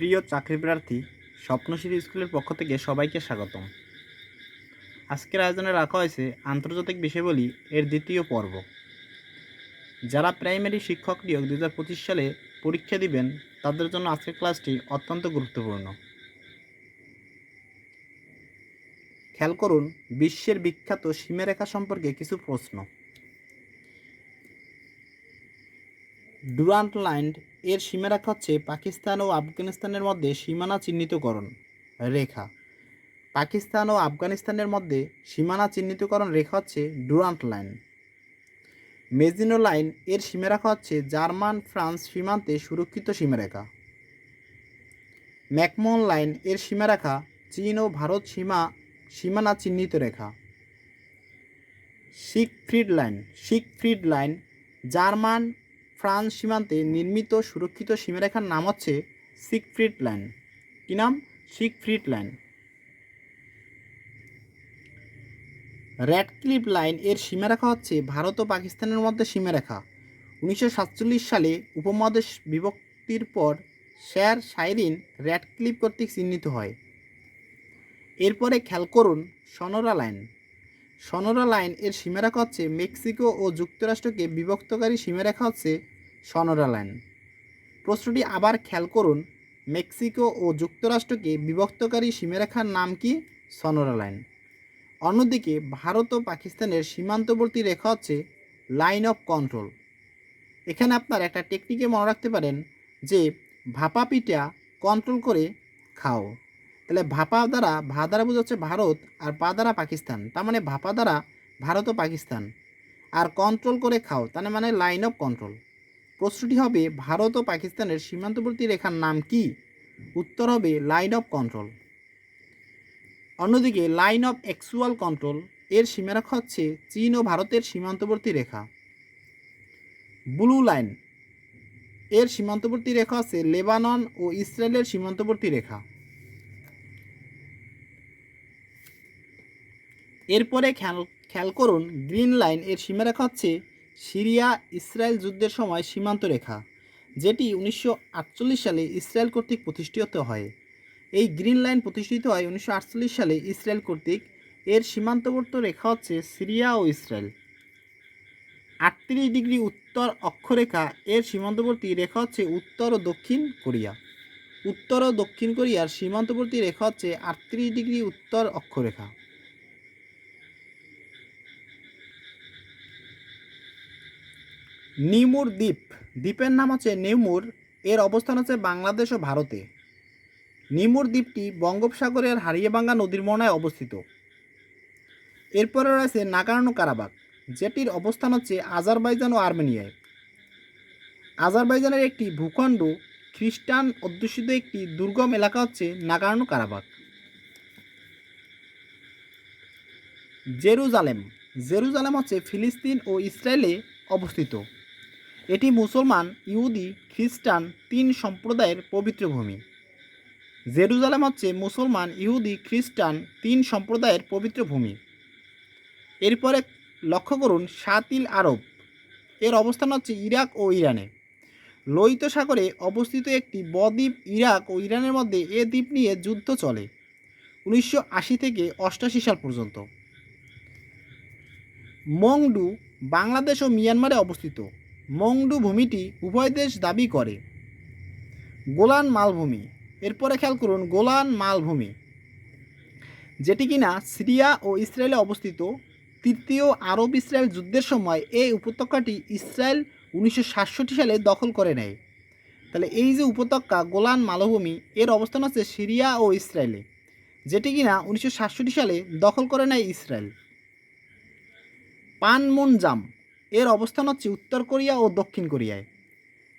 প্রিয় চাকরি প্রার্থী স্বপ্নশ্রী স্কুলের পক্ষ থেকে সবাইকে স্বাগতম। আজকের আয়োজনে রাখা হয়েছে আন্তর্জাতিক বিষয়বলী এর দ্বিতীয় পর্ব। যারা প্রাইমারি শিক্ষক নিয়োগ দু হাজার পঁচিশ সালে পরীক্ষা দিবেন, তাদের জন্য আজকের ক্লাসটি অত্যন্ত গুরুত্বপূর্ণ। খেয়াল করুন, বিশ্বের বিখ্যাত সীমারেখা সম্পর্কে কিছু প্রশ্ন। ডুরান্ট লাইন এর সীমারেখা হচ্ছে পাকিস্তান ও আফগানিস্তানের মধ্যে সীমানা চিহ্নিতকরণ রেখা। পাকিস্তান ও আফগানিস্তানের মধ্যে সীমানা চিহ্নিতকরণ রেখা হচ্ছে ডুরান্ট লাইন। মেজিনো লাইন এর সীমারেখা হচ্ছে জার্মান ফ্রান্স সীমান্তে সুরক্ষিত সীমারেখা। ম্যাকমোহন লাইন এর সীমারেখা চীন ও ভারত সীমা সীমানা চিহ্নিত রেখা। Siegfried line Siegfried line German France সীমান্তে নির্মিত সুরক্ষিত সীমারেখার নাম হচ্ছে সিকফ্রিড লাইন। কী নাম? সিকফ্রিড লাইন। র্যাডক্লিপ লাইন এর সীমারেখা হচ্ছে ভারত ও পাকিস্তানের মধ্যে সীমারেখা। উনিশশো সাতচল্লিশ সালে উপমহাদেশ বিভক্তির পর স্যার সাইরিন র্যাডক্লিপ কর্তৃক চিহ্নিত হয়। এরপরে খেয়াল করুন সনোরা লাইন। সনোরা লাইন এর সীমারেখা হচ্ছে মেক্সিকো ও যুক্তরাষ্ট্রকে বিভক্তকারী সীমারেখা হচ্ছে সনোরা লাইন প্রশ্নটি আবার খেয়াল করুন, মেক্সিকো ও যুক্তরাষ্ট্রকে বিভক্তকারী সীমারেখার নাম কি? সনোরা লাইন অন্যদিকে, ভারত ও পাকিস্তানের সীমান্তবর্তী রেখা হচ্ছে লাইন অফ কন্ট্রোল। এখানে আপনার একটা টেকনিকে মনে রাখতে পারেন যে, ভাপা পিঠা কন্ট্রোল করে খাও। তাহলে ভাপা দ্বারা ভা দ্বারা বোঝাচ্ছে ভারত আর পা দ্বারা পাকিস্তান। তার মানে ভাপা দ্বারা ভারত ও পাকিস্তান। আর কন্ট্রোল করে খাও, তার মানে লাইন অফ কন্ট্রোল। প্রশ্নটি হবে, ভারত ও পাকিস্তানের সীমান্তবর্তী রেখার নাম কি? উত্তর হবে লাইন অফ কন্ট্রোল অন্যদিকে লাইন অফ অ্যাকচুয়াল কন্ট্রোল এর সীমারেখা হচ্ছে চীন ও ভারতের সীমান্তবর্তী রেখা। ব্লু লাইন এর সীমান্তবর্তী রেখা হচ্ছে লেবানন ও ইসরায়েলের সীমান্তবর্তী রেখা। এরপরে খেয়াল খেয়াল করুন গ্রিন লাইন এর সীমারেখা হচ্ছে সিরিয়া ইসরায়েল যুদ্ধের সময় সীমান্ত রেখা, যেটি উনিশশো আটচল্লিশ সালে ইসরায়েল কর্তৃক প্রতিষ্ঠিত হয়। এই গ্রিন লাইন প্রতিষ্ঠিত হয় উনিশশো আটচল্লিশ সালে ইসরায়েল কর্তৃক। এর সীমান্তবর্তী রেখা হচ্ছে সিরিয়া ও ইসরায়েল। আটত্রিশ ডিগ্রি উত্তর অক্ষরেখা, এর সীমান্তবর্তী রেখা হচ্ছে উত্তর ও দক্ষিণ কোরিয়া। উত্তর ও দক্ষিণ কোরিয়ার সীমান্তবর্তী রেখা হচ্ছে আটত্রিশ ডিগ্রি উত্তর অক্ষরেখা। নিমুর দ্বীপ। দ্বীপের নাম হচ্ছে নেমুর, এর অবস্থান হচ্ছে বাংলাদেশ ও ভারতে। নিমুর দ্বীপটি বঙ্গোপসাগরের হারিয়েবাঙ্গা নদীর মোহনায় অবস্থিত। এরপরে রয়েছে নাগার্নো কারাবাক যেটির অবস্থান হচ্ছে আজারবাইজান ও আর্মেনিয়ায়। আজারবাইজানের একটি ভূখণ্ড খ্রিস্টান অধ্যুষিত একটি দুর্গম এলাকা হচ্ছে নাগার্নো কারাবাক জেরুজালেম জেরুজালেম হচ্ছে ফিলিস্তিন ও ইসরায়েলে অবস্থিত। এটি মুসলমান, ইহুদি, খ্রিস্টান তিন সম্প্রদায়ের পবিত্র ভূমি। জেরুজালেম হচ্ছে মুসলমান, ইহুদি, খ্রিস্টান তিন সম্প্রদায়ের পবিত্র ভূমি। এরপরে লক্ষ্য করুন সাতিল আরব। এর অবস্থান হচ্ছে ইরাক ও ইরানে। লোহিত সাগরে অবস্থিত একটি বদ্বীপ ইরাক ও ইরানের মধ্যে এ দ্বীপ নিয়ে যুদ্ধ চলে উনিশশো আশি থেকে অষ্টাশি সাল পর্যন্ত। মংডু বাংলাদেশ ও মিয়ানমারে অবস্থিত। মংডু ভূমিটি উভয় দেশ দাবি করে। গোলান মালভূমি। এরপরে খেয়াল করুন, গোলান মালভূমি। যেটি কিনা সিরিয়া ও ইসরায়েলে অবস্থিত। তৃতীয় আরব ইসরায়েল যুদ্ধের সময় এই উপত্যকাটি ইসরায়েল উনিশশো সাতষট্টি সালে দখল করে নেয়। তাহলে এই যে উপত্যকা গোলান মালভূমি, এর অবস্থান আছে সিরিয়া ও ইসরায়েলে। যেটি কিনা উনিশশো সাতষট্টি সালে দখল করে নেয় ইসরায়েল। পানমুনজাম। এর অবস্থান হচ্ছে উত্তর কোরিয়া ও দক্ষিণ কোরিয়ায়।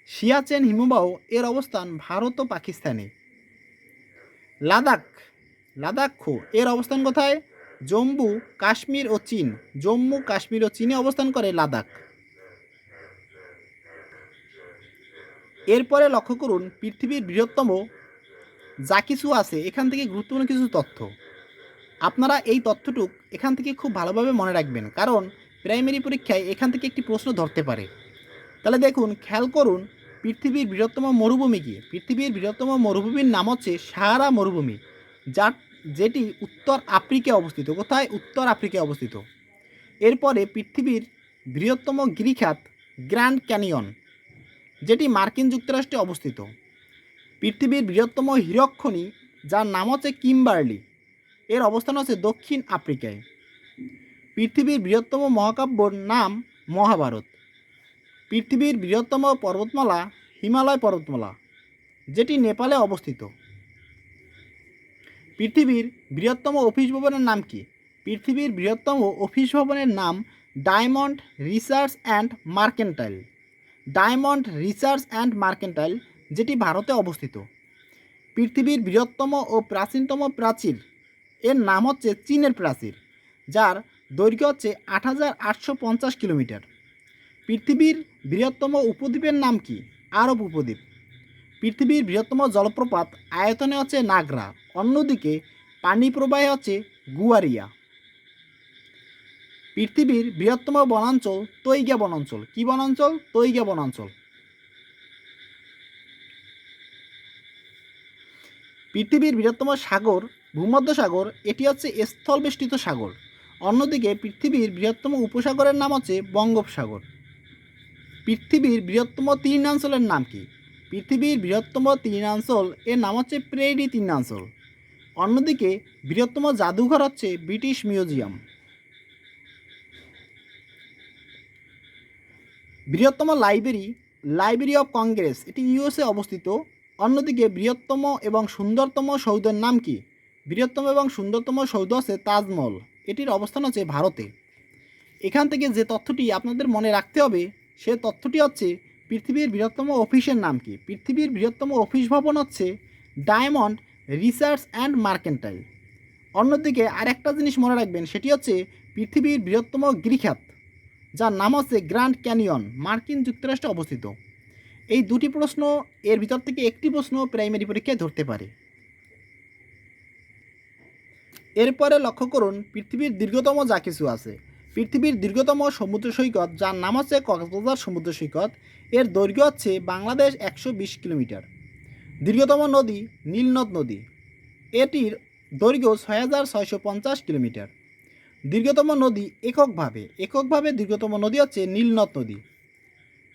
সিয়াচেন হিমবাহ এর অবস্থান ভারত ও পাকিস্তানে। লাদাখ, লাদাখো এর অবস্থান কোথায়? জম্মু, কাশ্মীর ও চীন। জম্মু, কাশ্মীর ও চীনে অবস্থান করে লাদাখ। এরপরে লক্ষ্য করুন, পৃথিবীর বৃহত্তম যা কিছু আছে। এখান থেকে গুরুত্বপূর্ণ কিছু তথ্য। আপনারা এই তথ্যটুক এখান থেকে খুব ভালোভাবে মনে রাখবেন। কারণ প্রাইমারি পরীক্ষায় এখান থেকে একটি প্রশ্ন ধরতে পারে। তাহলে দেখুন, খেয়াল করুন, পৃথিবীর বৃহত্তম মরুভূমি কি? পৃথিবীর বৃহত্তম মরুভূমির নাম হচ্ছে সাহারা মরুভূমি, যার, যেটি উত্তর আফ্রিকায় অবস্থিত। কোথায়? উত্তর আফ্রিকায় অবস্থিত। এরপরে পৃথিবীর বৃহত্তম গিরিখাত গ্র্যান্ড ক্যানিয়ন, যেটি মার্কিন যুক্তরাষ্ট্রে অবস্থিত। পৃথিবীর বৃহত্তম হীরক খনি, যার নাম হচ্ছে কিমবার্লি। এর অবস্থান হচ্ছে দক্ষিণ আফ্রিকায়। পৃথিবীর বৃহত্তম মহাকাব্যর নাম মহাভারত। পৃথিবীর বৃহত্তম পর্বতমালা হিমালয় পর্বতমালা, যেটি নেপালে অবস্থিত। পৃথিবীর বৃহত্তম অফিস ভবনের নাম কি? পৃথিবীর বৃহত্তম অফিস ভবনের নাম diamond research and mercantile. Diamond research and mercantile, যেটি ভারতে অবস্থিত। পৃথিবীর বৃহত্তম ও প্রাচীনতম প্রাচীর, এর নাম হচ্ছে চীনের প্রাচীর, যার দৈর্ঘ্য হচ্ছে আট হাজার আটশো পঞ্চাশ কিলোমিটার। পৃথিবীর বৃহত্তম উপদ্বীপের নাম কি? আরব উপদ্বীপ। পৃথিবীর বৃহত্তম জলপ্রপাত আয়তনে হচ্ছে নাগরা, অন্যদিকে পানি প্রবাহে হচ্ছে গুয়ারিয়া। পৃথিবীর বৃহত্তম বনাঞ্চল তৈগা বনাঞ্চল। কি বনাঞ্চল? তৈগা বনাঞ্চল। পৃথিবীর বৃহত্তম সাগর, ভূমধ্যসাগর, এটি হচ্ছে স্থলবেষ্টিত সাগর। অন্যদিকে পৃথিবীর বৃহত্তম উপসাগরের নাম হচ্ছে বঙ্গোপসাগর। পৃথিবীর বৃহত্তম তৃণাঞ্চলের নাম কি? পৃথিবীর বৃহত্তম তৃণাঞ্চল, এর নাম হচ্ছে প্রেরি তৃণাঞ্চল। অন্যদিকে বৃহত্তম জাদুঘর হচ্ছে ব্রিটিশ মিউজিয়াম। বৃহত্তম লাইব্রেরি লাইব্রেরি অফ কংগ্রেস, এটি ইউএসএ অবস্থিত। অন্যদিকে বৃহত্তম এবং সুন্দরতম সৌধের নাম কি? বৃহত্তম এবং সুন্দরতম সৌধ আছে তাজমহল। এটির অবস্থান হচ্ছে ভারতে। এখান থেকে যে তথ্যটি আপনাদের মনে রাখতে হবে, সে তথ্যটি হচ্ছে পৃথিবীর বৃহত্তম অফিসের নাম কি? পৃথিবীর বৃহত্তম অফিস ভবন হচ্ছে ডায়মন্ড রিসার্চ অ্যান্ড মার্কেন্টাইল। অন্যদিকে আরেকটা জিনিস মনে রাখবেন, সেটি হচ্ছে পৃথিবীর বৃহত্তম গিরিখাত যার নাম হচ্ছে গ্র্যান্ড ক্যানিয়ন, মার্কিন যুক্তরাষ্ট্রে অবস্থিত। এই দুটি প্রশ্ন, এর ভিতর থেকে একটি প্রশ্ন প্রাইমারি পরীক্ষায় ধরতে পারে। এরপরে লক্ষ্য করুন, পৃথিবীর দীর্ঘতম যা কিছু আছে। পৃথিবীর দীর্ঘতম সমুদ্র সৈকত, যার নাম হচ্ছে কক্সবাজার সমুদ্র সৈকত, এর দৈর্ঘ্য হচ্ছে বাংলাদেশ একশো বিশ কিলোমিটার। দীর্ঘতম নদী নীলনদ নদী। এটির দৈর্ঘ্য ছয় হাজার ছয়শো পঞ্চাশ কিলোমিটার। দীর্ঘতম নদী এককভাবে এককভাবে দীর্ঘতম নদী হচ্ছে নীলনদ নদী।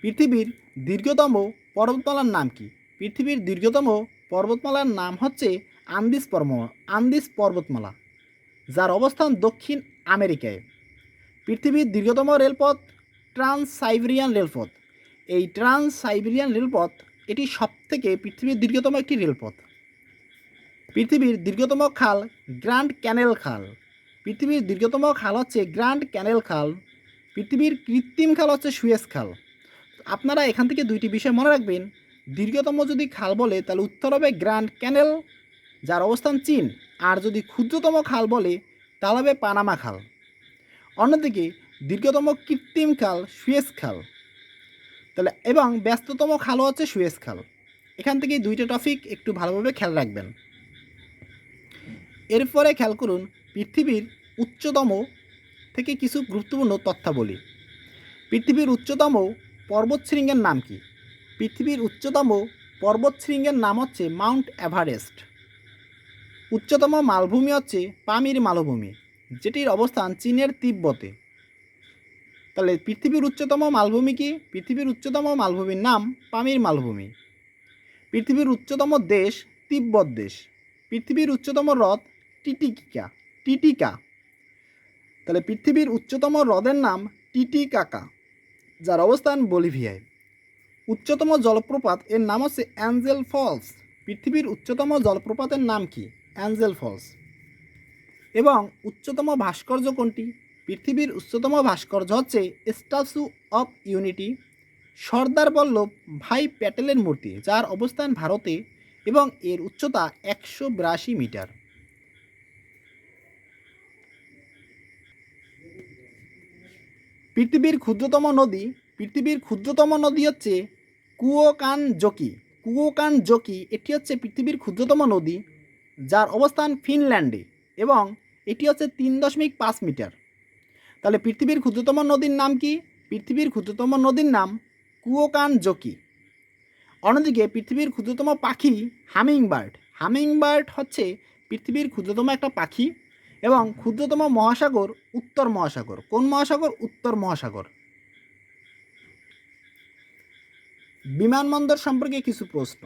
পৃথিবীর দীর্ঘতম পর্বতমালার নাম কি? পৃথিবীর দীর্ঘতম পর্বতমালার নাম হচ্ছে আন্দিস পর্ব আন্দিস পর্বতমালা। যার অবস্থান দক্ষিণ আমেরিকায়। পৃথিবীর দীর্ঘতম রেলপথ ট্রান্স সাইবেরিয়ান রেলপথ। এই ট্রান্স সাইবেরিয়ান রেলপথ এটি সবথেকে পৃথিবীর দীর্ঘতম একটি রেলপথ। পৃথিবীর দীর্ঘতম খাল গ্র্যান্ড ক্যানেল খাল। পৃথিবীর দীর্ঘতম খাল হচ্ছে গ্র্যান্ড ক্যানেল খাল। পৃথিবীর কৃত্রিম খাল হচ্ছে সুয়েজ খাল। আপনারা এখান থেকে দুইটি বিষয় মনে রাখবেন। দীর্ঘতম যদি খাল বলে, তাহলে উত্তর হবে গ্র্যান্ড ক্যানেল, যার অবস্থান চীন। আর যদি ক্ষুদ্রতম খাল বলে, তাহলে হবে পানামা খাল। অন্যদিকে, দীর্ঘতম কৃত্রিম খাল সুয়েজ খাল। তাহলে, এবং ব্যস্ততম খালও হচ্ছে সুয়েজ খাল। এখান থেকে দুইটা টপিক একটু ভালোভাবে খেয়াল রাখবেন। এরপরে খেয়াল করুন, পৃথিবীর উচ্চতম থেকে কিছু গুরুত্বপূর্ণ তথ্যাবলী। পৃথিবীর উচ্চতম পর্বতশৃঙ্গের নাম কি? পৃথিবীর উচ্চতম পর্বতশৃঙ্গের নাম হচ্ছে মাউন্ট এভারেস্ট। উচ্চতম মালভূমি হচ্ছে পামির মালভূমি, যেটির অবস্থান চীনের তিব্বতে। তাহলে পৃথিবীর উচ্চতম মালভূমি কি? পৃথিবীর উচ্চতম মালভূমির নাম পামির মালভূমি। পৃথিবীর উচ্চতম দেশ তিব্বত দেশ। পৃথিবীর উচ্চতম হ্রদ টিটিকা টিটিকা। তাহলে পৃথিবীর উচ্চতম হ্রদের নাম টিটিকাকা, যার অবস্থান বলিভিয়ায়। উচ্চতম জলপ্রপাত এর নাম হচ্ছে অ্যাঞ্জেল ফলস। পৃথিবীর উচ্চতম জলপ্রপাতের নাম কি? Angel Falls. এবং উচ্চতম ভাস্কর্য কোনটি? পৃথিবীর উচ্চতম ভাস্কর্য হচ্ছে statue of unity. Sardar Vallabhbhai প্যাটেলের মূর্তি, যার অবস্থান ভারতে এবং এর উচ্চতা একশো বিরাশি মিটার। পৃথিবীর ক্ষুদ্রতম নদী, পৃথিবীর ক্ষুদ্রতম নদী হচ্ছে কুয়োকান জকি কুয়োকান জকি এটি হচ্ছে পৃথিবীর ক্ষুদ্রতম নদী। যার অবস্থান ফিনল্যান্ডে এবং এটি হচ্ছে তিন দশমিক পাঁচ মিটার। তাহলে পৃথিবীর ক্ষুদ্রতম নদীর নাম কি? পৃথিবীর ক্ষুদ্রতম নদীর নাম কুয়োকান জকি অন্যদিকে পৃথিবীর ক্ষুদ্রতম পাখি হামিং বার্ড হামিং বার্ড হচ্ছে পৃথিবীর ক্ষুদ্রতম একটা পাখি এবং ক্ষুদ্রতম মহাসাগর উত্তর মহাসাগর। কোন মহাসাগর? উত্তর মহাসাগর। বিমানবন্দর সম্পর্কে কিছু প্রশ্ন।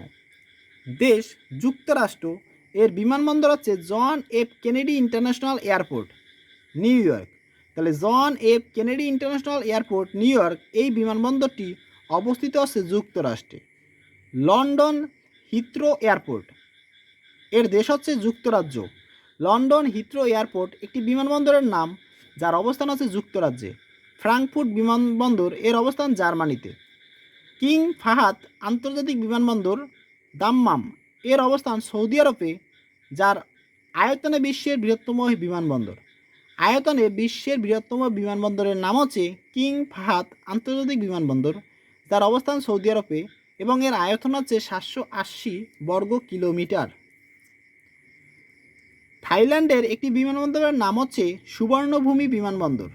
দেশ, যুক্তরাষ্ট্র এর বিমানবন্দর হচ্ছে John F Kennedy international airport, New York. তাহলে John F Kennedy international airport, New York, এই বিমানবন্দরটি অবস্থিত আছে যুক্তরাষ্ট্রে। লন্ডন হিথ্রো এয়ারপোর্ট, এর দেশ হচ্ছে যুক্তরাজ্য। লন্ডন হিথ্রো এয়ারপোর্ট একটি বিমানবন্দরের নাম, যার অবস্থান আছে যুক্তরাজ্যে। ফ্রাঙ্কফুর্ট বিমানবন্দর, এর অবস্থান জার্মানিতে। কিং ফাহাদ আন্তর্জাতিক বিমানবন্দর দাম্মাম এর অবস্থান সৌদি আরবে, যার আয়তনে বিশ্বের বৃহত্তম বিমানবন্দর। আয়তনে বিশ্বের বৃহত্তম বিমানবন্দরের নাম হচ্ছে কিং ফাহাদ আন্তর্জাতিক বিমানবন্দর, যার অবস্থান সৌদি আরবে এবং এর আয়তন হচ্ছে সাতশো আশি বর্গ কিলোমিটার। থাইল্যান্ডের একটি বিমানবন্দরের নাম হচ্ছে সুবর্ণভূমি বিমানবন্দর।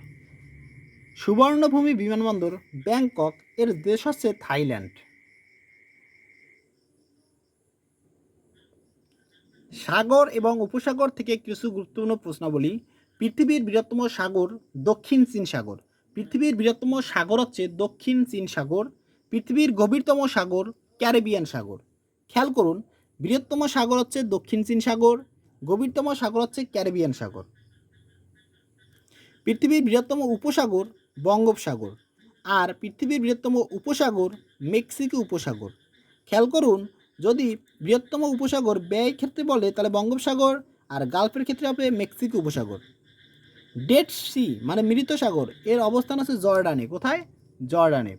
সুবর্ণভূমি বিমানবন্দর ব্যাংকক এর দেশ হচ্ছে থাইল্যান্ড। সাগর এবং উপসাগর থেকে কিছু গুরুত্বপূর্ণ প্রশ্নাবলী। পৃথিবীর বৃহত্তম সাগর দক্ষিণ চীন সাগর। পৃথিবীর বৃহত্তম সাগর হচ্ছে দক্ষিণ চীন সাগর। পৃথিবীর গভীরতম সাগর ক্যারিবিয়ান সাগর। খেয়াল করুন, বৃহত্তম সাগর হচ্ছে দক্ষিণ চীন সাগর, গভীরতম সাগর হচ্ছে ক্যারিবিয়ান সাগর। পৃথিবীর বৃহত্তম উপসাগর বঙ্গোপসাগর আর পৃথিবীর বৃহত্তম উপসাগর মেক্সিকো উপসাগর। খেয়াল করুন যদি বৃহত্তম উপসাগর ব্যয় ক্ষেত্রে বলে, তাহলে বঙ্গোপসাগর আর গালফের ক্ষেত্রে হবে মেক্সিকো উপসাগর। ডেড সি মানে মৃত সাগর, এর অবস্থান আছে জর্ডানে। কোথায়? জর্ডানে।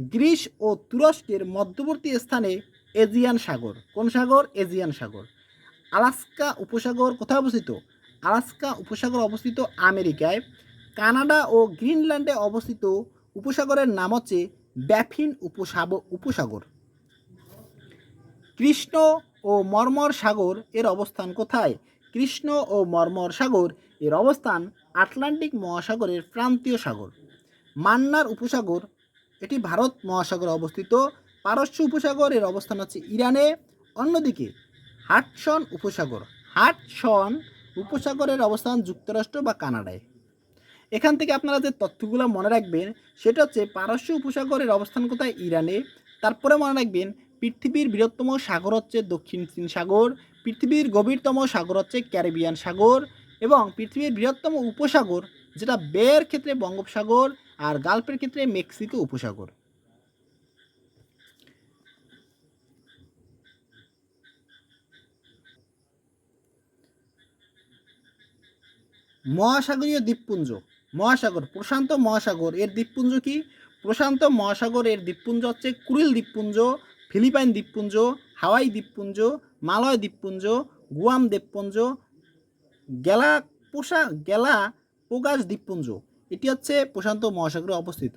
গ্রিস ও তুরস্কের মধ্যবর্তী স্থানে এজিয়ান সাগর। কোন সাগর? এজিয়ান সাগর। আলাস্কা উপসাগর কোথায় অবস্থিত? আলাস্কা উপসাগর অবস্থিত আমেরিকায়। কানাডা ও গ্রিনল্যান্ডে অবস্থিত উপসাগরের নাম হচ্ছে ব্যাফিন উপসাব, উপসাগর। কৃষ্ণ ও মর্মর সাগর এর অবস্থান কোথায়? কৃষ্ণ ও মর্মর সাগর এর অবস্থান আটলান্টিক মহাসাগরের প্রান্তীয় সাগর। মান্নার উপসাগর, এটি ভারত মহাসাগরে অবস্থিত। পারস্য উপসাগর এর অবস্থান হচ্ছে ইরানে। অন্যদিকে, হাটসন উপসাগর, হাটসন উপসাগরের অবস্থান যুক্তরাষ্ট্র বা কানাডায়। এখান থেকে আপনারা যে তথ্যগুলো মনে রাখবেন, সেটা হচ্ছে পারস্য উপসাগরের অবস্থান কোথায়? ইরানে। তারপরে মনে রাখবেন পৃথিবীর বৃহত্তম সাগর হচ্ছে দক্ষিণ চীন সাগর, পৃথিবীর গভীরতম সাগর হচ্ছে ক্যারিবিয়ান সাগর এবং পৃথিবীর বৃহত্তম উপসাগর যেটা বের ক্ষেত্রে বঙ্গোপসাগর আর গাল্পের ক্ষেত্রে মেক্সিকো উপসাগর। মহাসাগরীয় দ্বীপপুঞ্জ। মহাসাগর, প্রশান্ত মহাসাগর, এর দ্বীপপুঞ্জ কি? প্রশান্ত মহাসাগর, এর দ্বীপপুঞ্জ হচ্ছে কুরিল দ্বীপপুঞ্জ। ফিলিপাইন দ্বীপপুঞ্জ, হাওয়াই দ্বীপপুঞ্জ, মালয় দ্বীপপুঞ্জ, গুয়াম দ্বীপপুঞ্জ, গেলা পোশা গেলা পোগাস দ্বীপপুঞ্জ। এটি হচ্ছে প্রশান্ত মহাসাগরে অবস্থিত।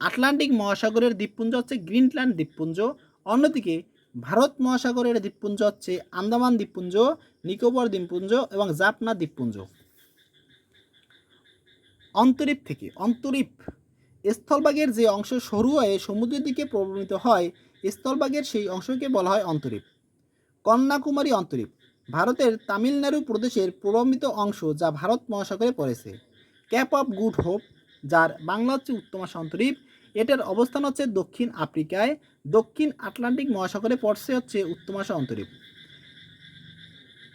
আটলান্টিক মহাসাগরের দ্বীপপুঞ্জ হচ্ছে গ্রিনল্যান্ড দ্বীপপুঞ্জ। অন্যদিকে ভারত মহাসাগরের দ্বীপপুঞ্জ হচ্ছে আন্দামান দ্বীপপুঞ্জ, নিকোবর দ্বীপপুঞ্জ এবং জাপনা দ্বীপপুঞ্জ। অন্তরীপ থেকে, অন্তরীপ। স্থলভাগের যে অংশ সরু হয়ে সমুদ্রের দিকে প্রবণিত হয় স্থলভাগের সেই অংশকে বলা হয় অন্তরীপ। কন্যাকুমারী অন্তরীপ, ভারতের তামিলনাড়ু প্রদেশের প্রলম্বিত অংশ যা ভারত মহাসাগরে পড়েছে। ক্যাপ অফ গুড হোপ, যার বাংলা হচ্ছে উত্তমাশা অন্তরীপ, এটার অবস্থান হচ্ছে দক্ষিণ আফ্রিকায়। দক্ষিণ আটলান্টিক মহাসাগরে পড়ছে হচ্ছে উত্তমাশা অন্তরীপ।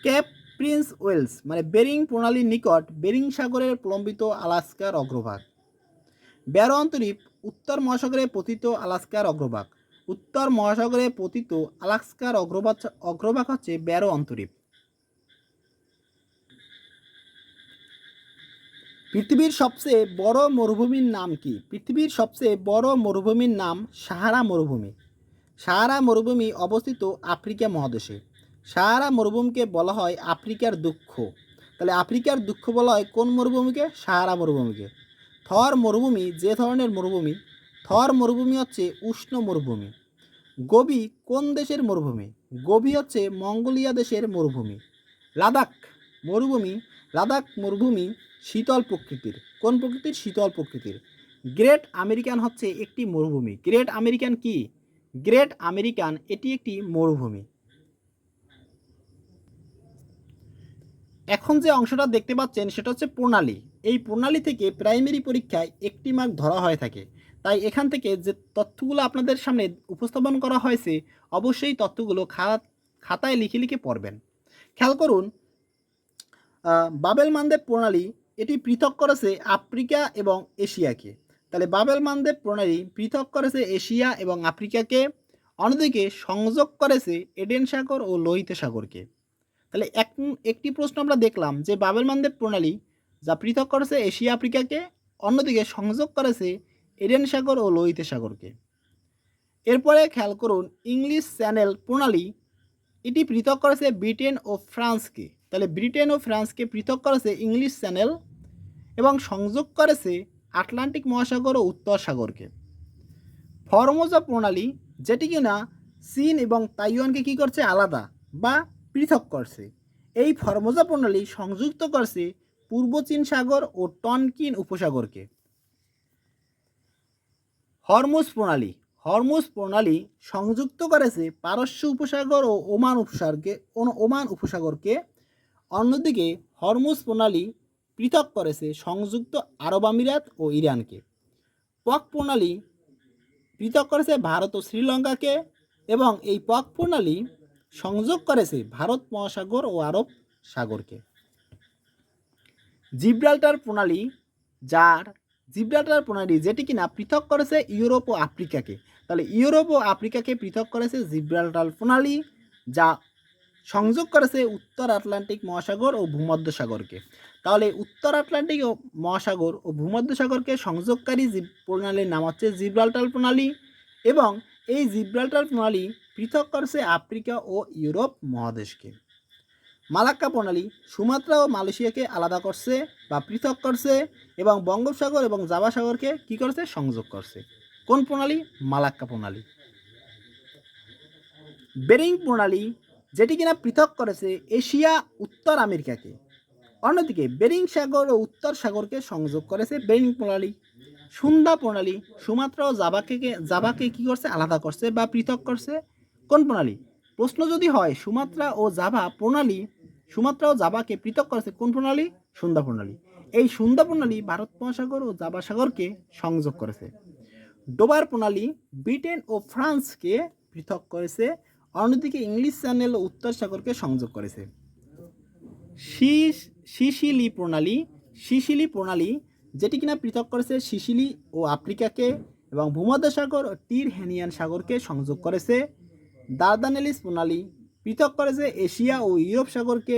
ক্যাপ প্রিন্স ওয়েলস মানে বেরিং প্রণালীর নিকট বেরিং সাগরের প্রলম্বিত আলাস্কার অগ্রভাগ। ব্যারো অন্তরীপ, উত্তর মহাসাগরে পতিত আলাস্কার অগ্রভাগ। উত্তর মহাসাগরে পতিত আলাস্কার অগ্রভাগ অগ্রভাগ হচ্ছে ব্যারো অন্তরীপ। পৃথিবীর সবচেয়ে বড় মরুভূমির নাম কি? পৃথিবীর সবচেয়ে বড় মরুভূমির নাম সাহারা মরুভূমি। সাহারা মরুভূমি অবস্থিত আফ্রিকা মহাদেশে। সাহারা মরুভূমিকে বলা হয় আফ্রিকার দুঃখ। তাহলে আফ্রিকার দুঃখ বলা হয় কোন মরুভূমিকে? সাহারা মরুভূমিকে। থর মরুভূমি যে ধরনের মরুভূমি থর মরুভূমি হচ্ছে উষ্ণ মরুভূমি। গোবি কোন দেশের মরুভূমি? গোবি হচ্ছে মঙ্গোলিয়া দেশের মরুভূমি। লাদাখ মরুভূমি লাদাখ মরুভূমি শীতল প্রকৃতির। কোন প্রকৃতির? শীতল প্রকৃতির। গ্রেট আমেরিকান হচ্ছে একটি মরুভূমি। গ্রেট আমেরিকান কি? গ্রেট আমেরিকান এটি একটি মরুভূমি। এখন যে অংশটা দেখতে পাচ্ছেন সেটা হচ্ছে প্রণালী। এই প্রণালী থেকে প্রাইমারি পরীক্ষায় একটি মার্ক ধরা হয়ে থাকে। তাই এখান থেকে যে তথ্যগুলো আপনাদের সামনে উপস্থাপন করা হয়েছে, অবশ্যই তথ্যগুলো খাতায় লিখে লিখে পড়বেন। খেয়াল করুন বাবেল মানদেব প্রণালী এটি পৃথক করেছে আফ্রিকা এবং এশিয়াকে। তাহলে বাবেল মানদেব প্রণালী পৃথক করেছে এশিয়া এবং আফ্রিকাকে, অন্যদিকে সংযোগ করেছে এডেন সাগর ও লোহিত সাগরকে। তাহলে এক, একটি প্রশ্ন আমরা দেখলাম যে বাবেল মানদেব প্রণালী যা পৃথক করেছে এশিয়া, আফ্রিকাকে, অন্যদিকে সংযোগ করেছে এডেন সাগর ও লোহিত সাগরকে। এরপরে খেয়াল করুন, ইংলিশ চ্যানেল প্রণালী, এটি পৃথক করেছে ব্রিটেন ও ফ্রান্সকে। তাহলে ব্রিটেন ও ফ্রান্সকে পৃথক করেছে ইংলিশ চ্যানেল এবং সংযোগ করেছে আটলান্টিক মহাসাগর ও উত্তর সাগরকে। ফরমোজা প্রণালী, যেটি কিনা চীন এবং তাইওয়ানকে কী করছে? আলাদা বা পৃথক করছে। এই ফরমোজা প্রণালী সংযুক্ত করছে পূর্ব চীন সাগর ও টনকিন উপসাগরকে। হরমুজ প্রণালী। হরমুজ প্রণালী সংযুক্ত করেছে পারস্য উপসাগর ও ওমান উপসাগরকে ওমান উপসাগরকে। অন্যদিকে হরমুজ প্রণালী পৃথক করেছে সংযুক্ত আরব আমিরাত ও ইরানকে। পক প্রণালী পৃথক করেছে ভারত ও শ্রীলঙ্কাকে এবং এই পক প্রণালী সংযোগ করেছে ভারত মহাসাগর ও আরব সাগরকে। জিব্রাল্টার প্রণালী যার জিব্রাল্টার প্রণালী যেটি কিনা পৃথক করেছে ইউরোপ ও আফ্রিকাকে। তাহলে ইউরোপ ও আফ্রিকাকে পৃথক করেছে জিব্রাল্টার প্রণালী, যা সংযোগ করেছে উত্তর আটলান্টিক মহাসাগর ও ভূমধ্য সাগরকে তাহলে উত্তর আটলান্টিক ও মহাসাগর ও ভূমধ্য সাগরকে সংযোগকারী জীব প্রণালীর নাম হচ্ছে জিব্রাল্টার প্রণালী এবং এই জিব্রাল্টার প্রণালী পৃথক করেছে আফ্রিকা ও ইউরোপ মহাদেশকে। মালাক্কা প্রণালী সুমাত্রা ও মালয়েশিয়াকে আলাদা করছে বা পৃথক করছে এবং বঙ্গোপসাগর এবং জাভা সাগরকে কী করছে? সংযোগ করছে। কোন প্রণালী? মালাক্কা প্রণালী। বেরিং প্রণালী যেটি কিনা পৃথক করেছে এশিয়া, উত্তর আমেরিকাকে। অন্যদিকে বেরিং সাগর ও উত্তর সাগরকে সংযোগ করেছে বেরিং প্রণালী। সুন্দা প্রণালী সুমাত্রা ও জাভাকে জাভাকে কী করছে? আলাদা করছে বা পৃথক করছে। কোন প্রণালী? প্রশ্ন যদি হয় সুমাত্রা ও জাভা প্রণালী সুমাত্রা ও জাভাকে পৃথক করেছে কোন প্রণালী? সুন্দা প্রণালী। এই সুন্দা প্রণালী ভারত মহাসাগর ও জাভা সাগরকে সংযোগ করেছে। ডোবার প্রণালী ব্রিটেন ও ফ্রান্সকে পৃথক করেছে, অন্যদিকে ইংলিশ চ্যানেল ও উত্তর সাগরকে সংযোগ করেছে। সিস- সিসিলি প্রণালী সিসিলি প্রণালী যেটি কিনা পৃথক করেছে সিসিলি ও আফ্রিকাকে এবং ভূমধ্য সাগর ও টির হেনিয়ান সাগরকে সংযোগ করেছে। দার্দানেলিস প্রণালী পৃথক করেছে এশিয়া ও ইউরোপ সাগরকে,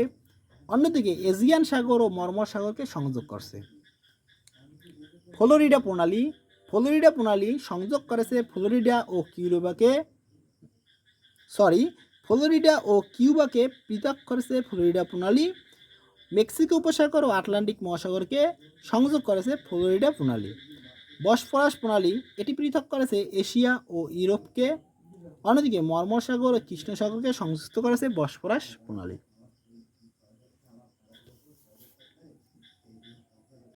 অন্যদিকে এজিয়ান সাগর ও মর্মর সাগরকে সংযোগ করছে। ফ্লোরিডা প্রণালী ফ্লোরিডা প্রণালী সংযোগ করেছে ফ্লোরিডা ও কিউবাকে সরি ফ্লোরিডা ও কিউবাকে পৃথক করেছে ফ্লোরিডা প্রণালী, মেক্সিকো উপসাগর ও আটলান্টিক মহাসাগরকে সংযোগ করেছে ফ্লোরিডা প্রণালী। বসফরাস প্রণালী, এটি পৃথক করেছে এশিয়া ও ইউরোপকে অন্যদিকে মর্মসাগর ও কৃষ্ণসাগরকে সংযুক্ত করেছে বসপরাস প্রণালী।